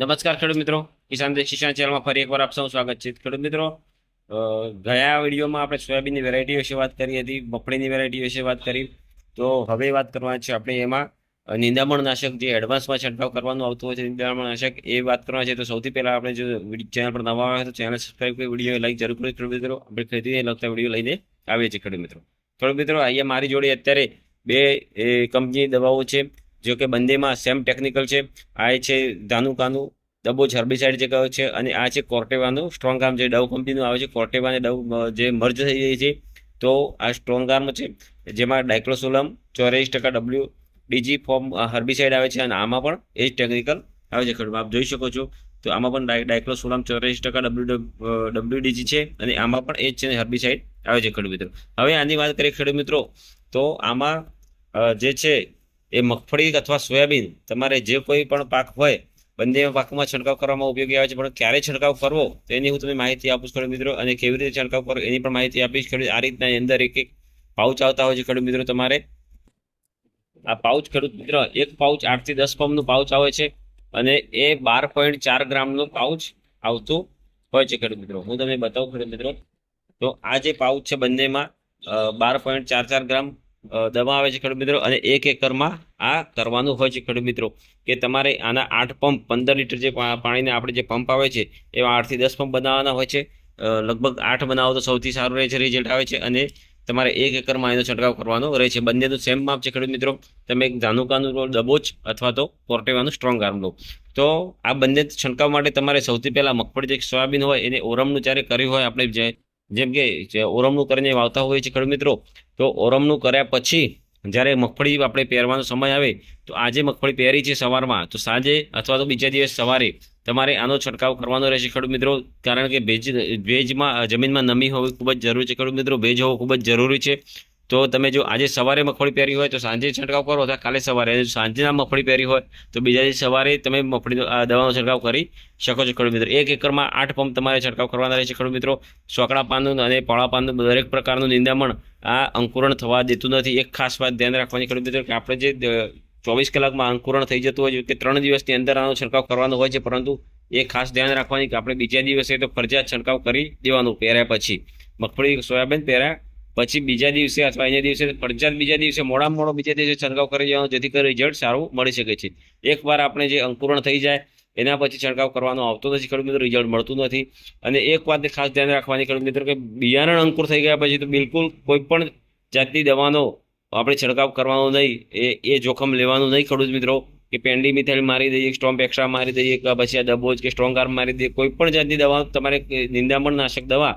નમસ્કાર ખેડૂત મિત્રો. કિસાન શિક્ષણ ચેનલમાં ફરી એકવાર આપ સૌ સ્વાગત છે. ખેડૂત મિત્રો ગયા વિડીયોમાં આપણે સોયાબીનની વેરાયટી વિશે વાત કરી હતી, મગફળીની વેરાયટી વિશે વાત કરી. તો હવે વાત કરવાની છે આપણે એમાં નિંદામણ નાશક જે એડવાન્સમાં છંટકાવ કરવાનું આવતું હોય છે નિંદામણ નાશક એ વાત કરવાની છે. તો સૌથી પહેલા આપણે જો ચેનલ પર નવા આવ્યા તો ચેનલ સબસ્ક્રાઈબ કરી, વીડિયો લાઈક જરૂર કરી ખેડૂત મિત્રો. આપણે ખરીદીને લગતા વીડિયો લઈને આવીએ છીએ ખેડૂત મિત્રો. ખેડૂત મિત્રો, અહીંયા મારી જોડે અત્યારે બે કંપની દવાઓ છે. જો કે બંનેમાં સેમ ટેકનિકલ છે. આ છે ધાનુકાનું ડબ્બો હર્બિસાઇડ જે કહ્યો છે અને આ છે કોર્ટેવાનું સ્ટ્રોંગ આર્મ જે ડવ કંપનીનું આવે છે. કોર્ટેવા અને ડવ જે મર્જ થઈ જાય છે, તો આ સ્ટ્રોંગ આર્મ છે. જેમાં ડાયક્લોસોલમ ચોર્યાસી ટકા ડબલ્યુ ડીજી ફોર્મ હર્બિસાઇડ આવે છે અને આમાં પણ એ જ ટેકનિકલ આવે છે. ખેડૂત આપ જોઈ શકો છો. તો આમાં પણ ડાય ડાયક્લોસોલમ ચોર્યાસી ટકા ડબલ્યુ ડબલ્યુ ડીજી છે અને આમાં પણ એ જ છે હર્બિસાઇડ આવે છે. ખેડૂત મિત્રો, હવે આની વાત કરીએ ખેડૂત મિત્રો, તો આમાં જે છે એ મગફળી અથવા સોયાબીન તમારે જે કોઈ પણ પાક હોય બંને પાકમાં છંટકાવ કરવામાં ઉપયોગી આવે છે. પણ ક્યારે છંટકાવ કરવો તો એની હું તમને માહિતી આપું છું, ખેડૂત મિત્રો, અને કેવી રીતે છંટકાવ કરવો એની પણ માહિતી આપીશ. ખેડૂત આ રીતના અંદર એક એક પાઉચ આવતા હોય છે, ખેડૂત મિત્રો, તમારે. આ પાઉચ, ખેડૂત મિત્રો, એક પાઉચ આઠથી દસ પંપનું પાઉચ આવે છે અને એ બાર પોઈન્ટ ચાર ગ્રામનું પાઉચ આવતું હોય છે, ખેડૂત મિત્રો. હું તમને બતાવું, ખેડૂત મિત્રો, તો આ જે પાઉચ છે બંનેમાં બાર પોઈન્ટ ચાર ચાર ગ્રામ દવા આવે છે ખેડૂત મિત્રો. અને એક એકરમાં આ કરવાનું હોય છે ખેડૂત મિત્રો કે તમારે આના આઠ પંપ, પંદર લીટર જે પાણીને આપણે જે પંપ આવે છે, એવા આઠથી દસ પંપ બનાવવાના હોય છે. લગભગ આઠ બનાવો તો સૌથી સારું રહે છે રિઝલ્ટ આવે છે. અને તમારે એક એકરમાં એનો છંટકાવ કરવાનો રહે છે. બંનેનું સેમ માપ છે ખેડૂત મિત્રો. તમે એક ધાનુકાનું દબોચ અથવા તો પોર્ટેવાનું સ્ટ્રોંગ આર્મ લો. તો આ બંને છંટકાવ માટે તમારે સૌથી પહેલાં મગફળી જે સોયાબીન હોય એને ઓરમનું જ્યારે કર્યું હોય આપણે જે જેમ કે ઓરમનું કરીને વાવતા હોઈએ છીએ ખેડૂત મિત્રો, તો ઓરમનું કર્યા પછી જ્યારે મગફળી આપણે પહેરવાનો સમય આવે, તો આજે મગફળી પહેરી છે સવારમાં, તો સાંજે અથવા તો બીજા દિવસ સવારે તમારે આનો છંટકાવ કરવાનો રહેશે ખેડૂત મિત્રો. કારણ કે ભેજ, ભેજમાં જમીનમાં નમી હોવી ખૂબ જ જરૂરી છે ખેડૂત મિત્રો. ભેજ હોવો ખૂબ જ જરૂરી છે. તો તમે જો આજે સવારે મગફળી પહેરી હોય તો સાંજે છંટકાવ કરો અથવા કાલે સવારે. સાંજના મગફળી પહેરી હોય તો બીજા દિવસ સવારે તમે મગફળી દવાનો છંટકાવ કરી શકો છો ખેડૂત મિત્રો. એક એકરમાં આઠ પંપ તમારે છંટકાવ કરવાના રહેશે ખેડૂત મિત્રો. સોકડા પાનનું અને પોળા પાનનું દરેક પ્રકારનું નિંદામણ આ અંકુરણ થવા દેતું નથી. એક ખાસ વાત ધ્યાન રાખવાની ખેડૂત મિત્રો કે આપણે જે ચોવીસ કલાકમાં અંકુરણ થઈ જતું હોય કે ત્રણ દિવસની અંદર આનો છંટકાવ કરવાનો હોય છે પરંતુ એ ખાસ ધ્યાન રાખવાની કે આપણે બીજા દિવસે તો ફરજિયાત છંટકાવ કરી દેવાનું પહેર્યા પછી. મગફળી સોયાબીન પહેર્યા પછી બીજા દિવસે અથવા એના દિવસે ફરજિયાત બીજા દિવસે મોડામાં મોડો બીજા દિવસે છંટકાવ કરી જવાનો જેથી કરી રિઝલ્ટ સારું મળી શકે છે. એકવાર આપણે જે અંકુરણ થઈ જાય, એના પછી છંટકાવ કરવાનો આવતો નથી ખેડૂત મિત્રો, રિઝલ્ટ મળતું નથી. અને એક વાતને ખાસ ધ્યાન રાખવાની ખેડૂત મિત્રો, કે બિયારણ અંકુર થઈ ગયા પછી તો બિલકુલ કોઈ પણ જાતની દવાનો આપણે છંટકાવ કરવાનો નહીં, એ એ જોખમ લેવાનું નહીં ખેડૂત મિત્રો. કે પેન્ડી મિથેલ મારી દઈએ સ્ટોમ્પ એક્સ્ટ્રા મારી દઈએ, કે પછી આ દબોજ કે સ્ટ્રોંગ આર્મ મારી દઈએ, કોઈ પણ જાતની દવા, તમારે નિંદામણ નાશક દવા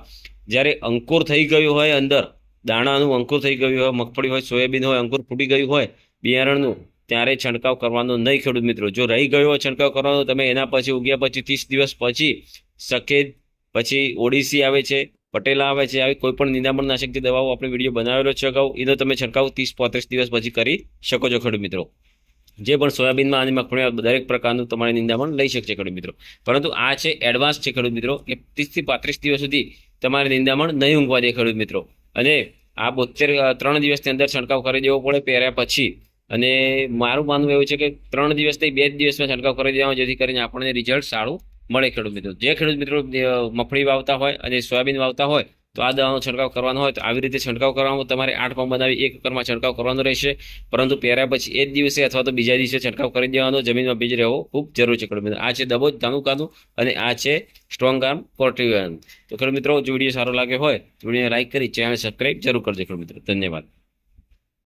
જ્યારે અંકુર થઈ ગયું હોય અંદર દાણાનું અંકુર થઈ ગયું હોય, મગફળી હોય, સોયાબીન હોય, અંકુર ફૂટી ગયું હોય, બિયારણનું, ત્યારે છંટકાવ કરવાનો નહીં ખેડૂત મિત્રો. જો રહી ગયો હોય છંટકાવ કરવાનો, તમે એના પછી ઉગ્યા પછી ત્રીસ દિવસ પછી સફેદ પછી ઓડિસી આવે છે, પટેલા આવે છે, આવી કોઈ પણ નિંદામણ નાશક જે દવાઓ આપણે વીડિયો બનાવેલો છે અગાઉ, એનો તમે છંટકાવ ત્રીસ પોત્રીસ દિવસ પછી કરી શકો છો ખેડૂત મિત્રો. જે પણ સોયાબીનમાં અને મગફળીમાં દરેક પ્રકારનું તમારે નિંદામણ લઈ શકશે ખેડૂત મિત્રો. પરંતુ આ છે એડવાન્સ છે ખેડૂત મિત્રો, કે ત્રીસથી પાંત્રીસ દિવસ સુધી તમારે નિંદામણ નહીં ઊંઘવા દે ખેડૂત મિત્રો. અને આ બોતેર ત્રણ દિવસની અંદર છંટકાવ કરી દેવો પડે પહેર્યા પછી. અને મારું માનવું એવું છે કે ત્રણ દિવસથી બે જ દિવસમાં છંટકાવ કરી દેવાનો જેથી કરીને આપણને રિઝલ્ટ સારું મળે ખેડૂત મિત્રો. જે ખેડૂત મિત્રો મફળી વાવતા હોય અને સોયાબીન વાવતા હોય તો આ દવાનો છંટકાવ કરવાનો હોય તો આવી રીતે છંટકાવ કરવાનો. તમારે આઠ પંપ બનાવી, એક એકરમાં છંટકાવ કરવાનો રહેશે. પરંતુ પહેર્યા પછી એ જ દિવસે અથવા તો બીજા દિવસે છંટકાવ કરી દેવાનો. જમીનમાં બીજ રહેવો ખૂબ જરૂરી છે, ખેડૂત મિત્રો. આ છે દબોજ ધાનુકાનું અને આ છે સ્ટ્રોંગ આર્મ પોર્ટિવ તો ખેડૂત મિત્રો, જો વીડિયો સારો લાગ્યો હોય તો વિડીયોને લાઇક કરી ચેનલ સબસ્ક્રાઈબ જરૂર કરજો, ખેડૂત મિત્રો. ધન્યવાદ.